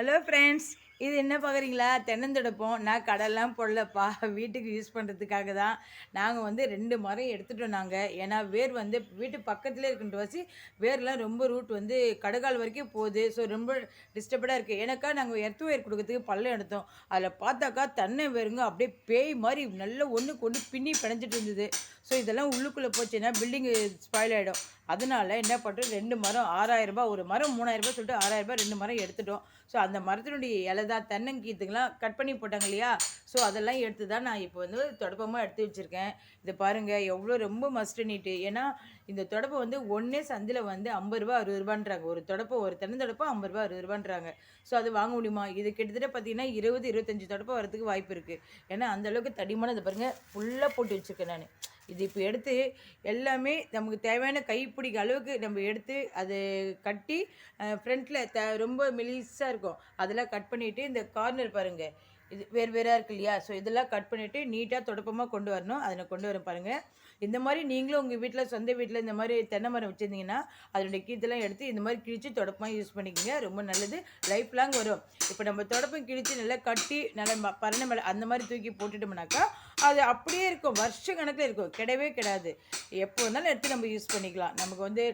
Hello friends இது என்ன பார்க்குறீங்களா தென்னந்தொடப்போம் நான் கடலாம் போடலப்பா. வீட்டுக்கு யூஸ் பண்ணுறதுக்காக தான். நாங்கள் வந்து ரெண்டு மரம் எடுத்துட்டோம் நாங்கள் ஏன்னா வேர் வந்து வீட்டு பக்கத்துலேயே இருக்கின்ற வச்சு வேர்லாம் ரொம்ப ரூட் வந்து கடுகால் வரைக்கும் போகுது. ஸோ ரொம்ப டிஸ்டர்படாக இருக்குது எனக்கா நாங்கள் எர்த்து வேர் கொடுக்கறதுக்கு பள்ளம் எடுத்தோம். அதில் பார்த்தாக்கா தென்னை வேருங்க அப்படியே பேய் மாதிரி நல்லா ஒன்றுக்கு ஒன்று பின்னி பிணைஞ்சிட்டு இருந்தது. ஸோ இதெல்லாம் உள்ளுக்குள்ளே போச்சுன்னா பில்டிங்கு ஸ்பாயில் ஆகிடும் அதனால என்ன பண்ணுறோம் ரெண்டு மரம் ஆறாயிரரூபா ஒரு மரம் மூணாயிரரூபா சொல்லிட்டு ஆறாயிரரூபா ரெண்டு மரம் எடுத்துட்டோம். ஸோ அந்த மரத்தினுடைய இலை தான் தென்னங்கீத்துக்கெலாம் கட் பண்ணி போட்டாங்க இல்லையா? ஸோ அதெல்லாம் எடுத்து தான் நான் இப்போ வந்து தொடப்பமாக எடுத்து வச்சுருக்கேன். இதை பாருங்கள் எவ்வளோ ரொம்ப மஸ்ட் நீட்டு ஏன்னா இந்த தொடப்பை வந்து ஒன்றே சந்தில் வந்து ஐம்பது ரூபா அறுபது ரூபான்றாங்க. ஒரு தொடப்பை ஒரு தென்னந்தொடப்பை ஐம்பது ரூபா அறுபது ரூபான்றாங்க. ஸோ அது வாங்க முடியுமா? இது கிட்டத்தட்ட பார்த்தீங்கன்னா இருபது இருபத்தஞ்சி தொடப்பை வரதுக்கு வாய்ப்பு இருக்குது ஏன்னா அந்தளவுக்கு தடிமான இதை பாருங்கள் ஃபுல்லாக போட்டு வச்சுருக்கேன் நான். இது இப்போ எடுத்து எல்லாமே நமக்கு தேவையான கைப்பிடிக்க அளவுக்கு நம்ம எடுத்து அது கட்டி ஃப்ரண்ட்டில் த ரொம்ப மெலிஸாக இருக்கும். அதெல்லாம் கட் பண்ணிவிட்டு இந்த கார்னர் பாருங்கள் இது வேறு வேறாக இருக்கு இல்லையா? ஸோ இதெல்லாம் கட் பண்ணிவிட்டு நீட்டாக தொடப்பமாக கொண்டு வரணும். அதை கொண்டு வர பாருங்கள் இந்த மாதிரி நீங்களும் உங்கள் வீட்டில் சொந்த வீட்டில் இந்த மாதிரி தென்னை மரம் வச்சுருந்தீங்கன்னா அதனுடைய கீத்தெல்லாம் எடுத்து இந்த மாதிரி கிழித்து தொடப்பமாக யூஸ் பண்ணிக்கோங்க. ரொம்ப நல்லது. லைஃப் லாங் வரும். இப்போ நம்ம தொடப்பம் கிழித்து நல்லா கட்டி நல்லா பரண மேலே அந்த மாதிரி தூக்கி போட்டுட்டோம்னாக்கா அது அப்படியே இருக்கும். வருஷ கணக்கில் இருக்கும். கிடவே கிடையாது. எப்போ இருந்தாலும் எடுத்து நம்ம யூஸ் பண்ணிக்கலாம். நமக்கு வந்து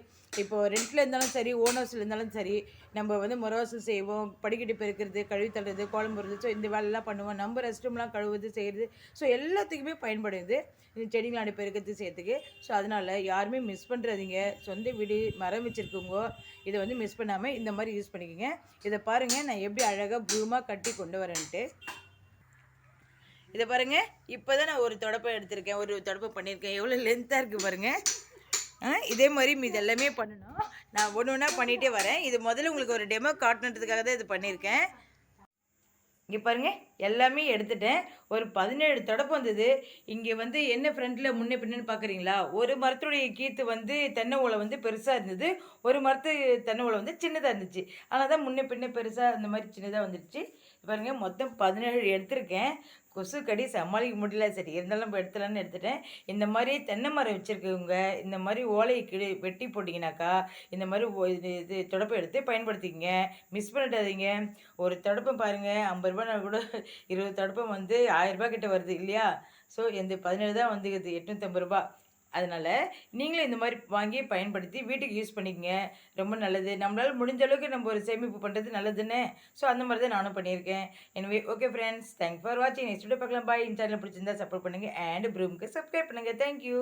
இப்போது ரெண்டில் இருந்தாலும் சரி ஓனர்ஸில் இருந்தாலும் சரி நம்ம வந்து முறவாசல் செய்வோம். படிக்கட்டு பெருக்கிறது கழுவி தள்ளுறது கோலம் போடுறது ஸோ இந்த வேலைலாம் பண்ணுவோம். நம்ம ரெஸ்ட் ரூம்லாம் கழுவுது செய்கிறது ஸோ எல்லாத்துக்குமே பயன்படுது. இந்த செடிங்களாண்டி பெருக்கிறது செய்யறதுக்கு. ஸோ அதனால் யாருமே மிஸ் பண்ணுறதிங்க சொந்த வீடு மரம் வச்சுருக்கோங்க இதை வந்து மிஸ் பண்ணாமல் இந்த மாதிரி யூஸ் பண்ணிக்கோங்க. இதை பாருங்கள் நான் எப்படி அழகாக ப்ளூமாக கட்டி கொண்டு வரேன்ட்டு. இதை பாருங்கள் இப்போ தான் நான் ஒரு தொடப்பம் எடுத்திருக்கேன். ஒரு தொடப்பம் பண்ணியிருக்கேன். எவ்வளோ லென்த்தாக இருக்குது பாருங்கள் இதே மாதிரி இது எல்லாமே பண்ணணும். நான் ஒன்று ஒன்றா பண்ணிகிட்டே வரேன். இது முதல்ல உங்களுக்கு ஒரு டெமோ காட்டணுன்றதுக்காக தான் இது பண்ணியிருக்கேன். இங்கே பாருங்கள் எல்லாமே எடுத்துட்டேன். ஒரு பதினேழு தொடப்பு வந்தது. இங்கே வந்து என்ன ஃப்ரண்ட்டில் முன்னே பின்னு பார்க்குறீங்களா ஒரு மரத்துடைய கீத்து வந்து தென்னை ஓலை வந்து பெருசாக இருந்தது. ஒரு மரத்து தென்னை ஓலை வந்து சின்னதாக இருந்துச்சு. ஆனால் தான் முன்னே பின்னே பெருசாக அந்த மாதிரி சின்னதாக வந்துடுச்சு பாருங்கள் மொத்தம் பதினேழு எடுத்திருக்கேன். கொசு கடி சமாளிக்க முடியல. சரி இருந்தாலும் இப்போ எடுத்துலான்னு எடுத்துட்டேன். இந்த மாதிரி தென்னை மரம் வச்சுருக்கவங்க இந்த மாதிரி ஓலையை கிளி வெட்டி போட்டிங்கனாக்கா இந்த மாதிரி இது இது தொடப்பை எடுத்து பயன்படுத்திக்கங்க. மிஸ் பண்ணிடாதீங்க. ஒரு தொடப்பம் பாருங்கள் ஐம்பது ரூபா கூட இருபது தொடப்பம் வந்து ஆயிரரூபா கிட்ட வருது இல்லையா? ஸோ இந்த பதினேழு தான் வந்துக்குது எட்நூற்றம்பது ரூபா அதனால் நீங்களும் இந்த மாதிரி வாங்கி பயன்படுத்தி வீட்டுக்கு யூஸ் பண்ணிக்கங்க. ரொம்ப நல்லது. நம்மளால் முடிஞ்ச அளவுக்கு நம்ம ஒரு சேமிப்பு பண்ணுறது நல்லதுன்னு. ஸோ அந்த மாதிரி தான் நானும் பண்ணியிருக்கேன். எனவே ஓகே ஃப்ரெண்ட்ஸ் தேங்க் ஃபார் வாட்சிங் நெக்ஸ்ட் வீடியோ பார்க்கலாம். பாய் இந்த சேனல் பிடிச்சிருந்தா சப்போர்ட் பண்ணுங்கள் அண்ட் ப்ரூமுக்கு சப்ஸ்கிரைப் பண்ணுங்கள் தேங்க்யூ